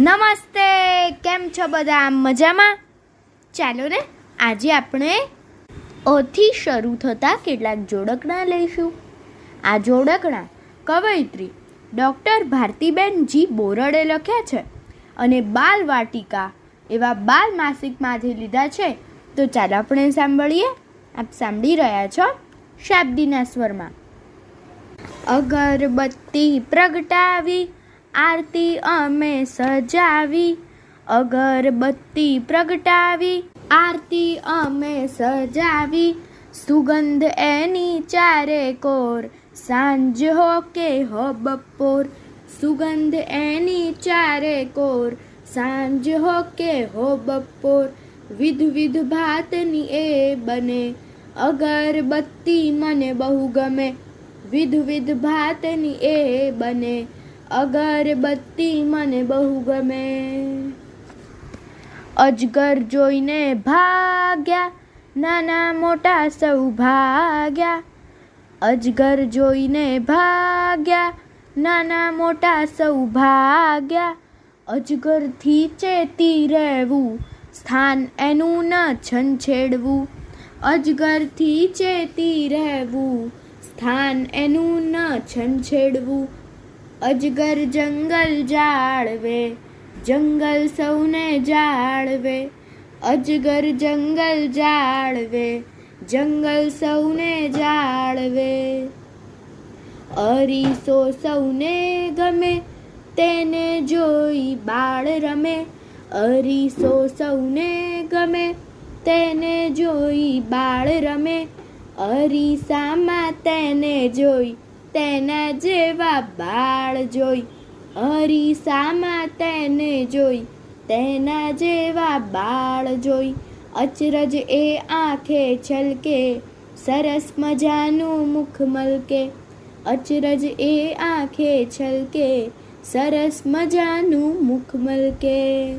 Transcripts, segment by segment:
નમસ્તે, કેમ છો બધા? મજામાં? ચાલો ને, આજે આપણે ઓથી શરૂ થતા કેટલાક જોડકણા લઈશું. આ જોડકણા કવયિત્રી ડૉક્ટર ભારતીબેન જી બોરડે લખ્યા છે અને બાલ વાટિકા એવા બાલ માસિકમાંથી લીધા છે. તો ચાલો આપણે સાંભળીએ. આપ સાંભળી રહ્યા છો શાબ્દીના સ્વરમાં. અગરબત્તી પ્રગટાવી આરતી અમે સજાવી, અગરબત્તી પ્રગટાવી. આરતી અમે સજાવી, સુગંધ એની ચારે કોર. સાંજ હો કે હો બપોર, સુગંધ એની ચારે કોર. સાંજ હો કે હો બપોર વિધ વિધ ભાતની એ બને. અગરબત્તી મને બહુ ગમે વિધ વિધ ભાતની એ બને. અગરબત્તી મને બહુ ગમે. અજગર જોઈને ભાગ્યા, નાના મોટા સૌ ભાગ્યા. અજગર જોઈને ભાગ્યા, નાના મોટા સૌ ભાગ્યા. અજગરથી ચેતી રહેવું, સ્થાન એનું ન છંછેડવું. અજગરથી ચેતી રહેવું, સ્થાન એનું ન છંછેડવું. અજગર જંગલ જાળવે, જંગલ સૌને જાળવે. અજગર જંગલ જાળવે, જંગલ સૌને જાળવે. અરીસો સૌને ગમે, તેને જોઈ બાળ રમે. અરીસો સૌને ગમે, તેને જોઈ બાળ રમે. અરીસામાં તેને જોઈ તેના જેવા બાળ જોઈ અરીસામાં તેને જોઈ, તેના જેવા બાળ જોઈ, અચરજ એ આંખે છલકે, સરસ મજાનું મુખ મલકે, અચરજ એ આંખે છલકે, સરસ મજાનું મુખ મલકે.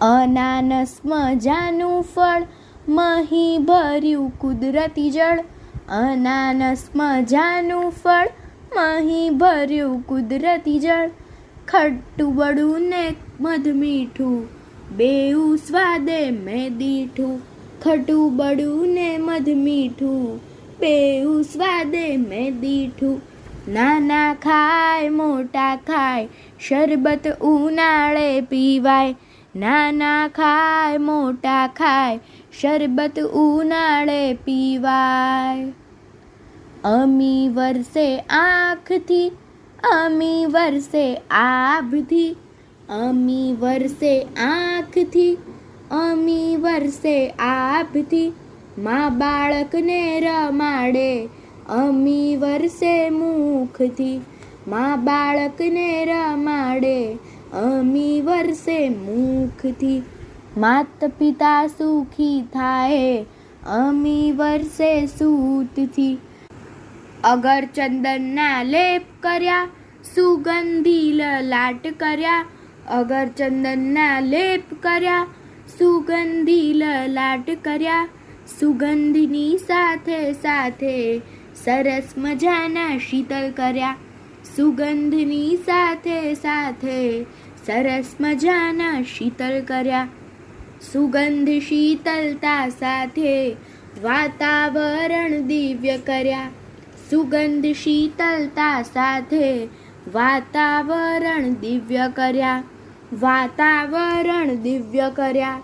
અનાનસ મજાનું ફળ મહી ભર્યું કુદરતી જળ અનાનસ મજાનું ફળ મહી ભર્યું કુદરતી જળ, ખટ્ટું બડું ને મધ મીઠું, બેઉ સ્વાદે મેં દીઠું ખટું બડું ને મધ મીઠું, બેઉ સ્વાદે મેં દીઠું. નાના ખાય, મોટા ખાય, શરબત ઉનાળે પીવાય. નાના ખાય, મોટા ખાય, શરબત ઉનાળે પીવાય. અમી વરસે આંખથી અમી વરસે આભથી અમી વરસે આંખથી અમી વરસે આભથી મા બાળકને રમાડે અમી વરસે મુખથી મા બાળકને રમાડે અમી વરસે મુખથી માત પિતા સુખી થાય અમી વરસે સૂતથી અગર ચંદનના લેપ કર્યા સુગંધી લલાટ કર્યા અગર ચંદનના લેપ કર્યા સુગંધી લલાટ કર્યા સુગંધની સાથે સાથે સરસ મજાના શીતલ કર્યા સુગંધની સાથે સાથે સરસ મજાના શીતલ કર્યા સુગંધ શીતલતા સાથે વાતાવરણ દિવ્ય કર્યા સુગંધ શીતલતા સાથે વાતાવરણ દિવ્ય કર્યા. વાતાવરણ દિવ્ય કર્યા.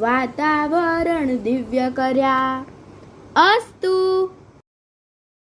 વાતાવરણ દિવ્ય કર્યા. અસ્તુ